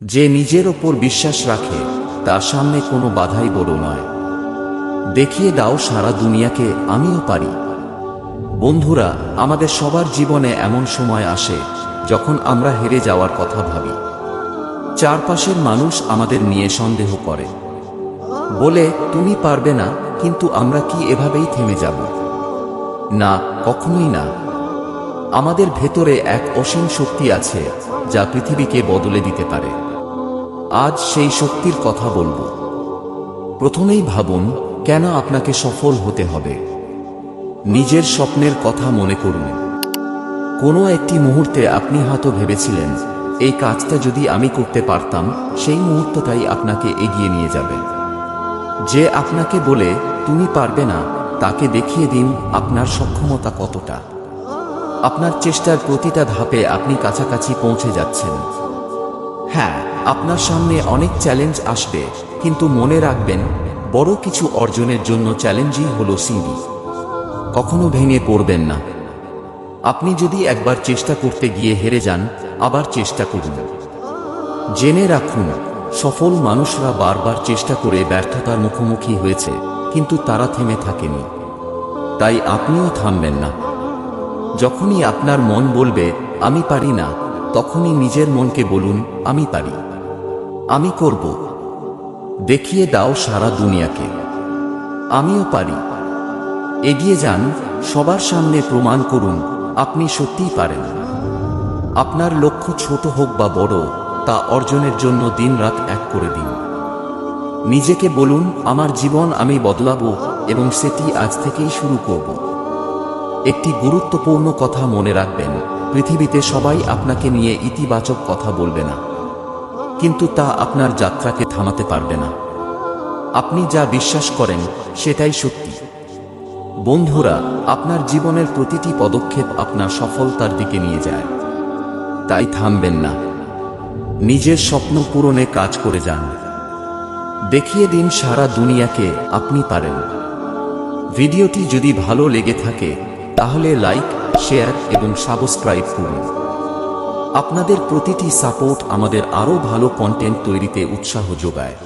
যে নিজের ওপর বিশ্বাস রাখে, তার সামনে কোনো বাধাই বড় নয়। দেখিয়ে দাও সারা দুনিয়াকে, আমিও পারি। বন্ধুরা, আমাদের সবার জীবনে এমন সময় আসে, যখন আমরা হেরে যাওয়ার কথা ভাবি। চারপাশের মানুষ আমাদের নিয়ে সন্দেহ করে। বলে, তুমি পারবে না, কিন্তু আমরা কি এভাবেই থেমে যাব? না, কখনোই না। আমাদের ভেতরে এক অসীম শক্তি আছে, যা পৃথিবীকে বদলে দিতে পারে। আজ সেই শক্তির কথা বলব। প্রথমেই ভাবুন, কেন আপনাকে সফল হতে হবে? নিজের স্বপ্নের কথা মনে করুন। কোনো একটি মুহূর্তে আপনি হয়তো ভেবেছিলেন, এই কাজটা যদি আমি করতে পারতাম, সেই মুহূর্তটাই আপনাকে এগিয়ে নিয়ে যাবে। যে আপনাকে বলে, তুমি পারবে না তাকে দেখিয়ে দিন আপনার সক্ষমতা কতটা। আপনার চেষ্টার প্রতিটা ধাপে আপনি কাছাকাছি পৌঁছে যাচ্ছেন। হ্যাঁ আপনার সামনে অনেক চ্যালেঞ্জ আসবে, কিন্তু মনে রাখবেন, বড় কিছু অর্জনের জন্য চ্যালেঞ্জই হলো সিঁড়ি কখনো ভেঙে পড়বেন না। আপনি যদি একবার চেষ্টা করতে গিয়ে হেরে যান, আবার চেষ্টা করুন। জেনে রাখুন, সফল মানুষরা বারবার চেষ্টা করে ব্যর্থতার মুখোমুখি হয়েছে, কিন্তু তারা থেমে থাকেনি। তাই আপনিও থামবেন না। যখনই আপনার মন বলবে, আমি পারি না, তখনই নিজের মনকে বলুন, আমি পারি। আমি করব। দেখিয়ে দাও সারা দুনিয়াকে। আমিও পারি। এগিয়ে যান, সবার সামনে প্রমাণ করুন, আপনি সত্যিই পারেন। আপনার লক্ষ্য ছোট হোক বা বড়, তা অর্জনের জন্য দিনরাত এক করে দিন। নিজেকে বলুন, আমার জীবন আমি বদলাবো এবং সেটি আজ থেকেই শুরু করব। একটি গুরুত্বপূর্ণ কথা মনে রাখবেন, পৃথিবীতে সবাই আপনাকে নিয়ে ইতিবাচক কথা বলবে না। কিন্তু তা আপনার যাত্রাকে থামাতে পারবে না। আপনি যা বিশ্বাস করেন, সেটাই সত্যি। বন্ধুরা, আপনার জীবনের প্রতিটি পদক্ষেপ আপনার সফলতার দিকে নিয়ে যায়। তাই থামবেন না। নিজের স্বপ্ন পূরণে কাজ করে যান। দেখিয়ে দিন সারা দুনিয়াকে আপনি পারেন। ভিডিওটি যদি ভালো লেগে থাকে, তাহলে লাইক, শেয়ার এবং সাবস্ক্রাইব করুন। আপনাদের প্রতিটি সাপোর্ট আমাদের আরও ভালো কন্টেন্ট তৈরিতে উৎসাহ যোগায়।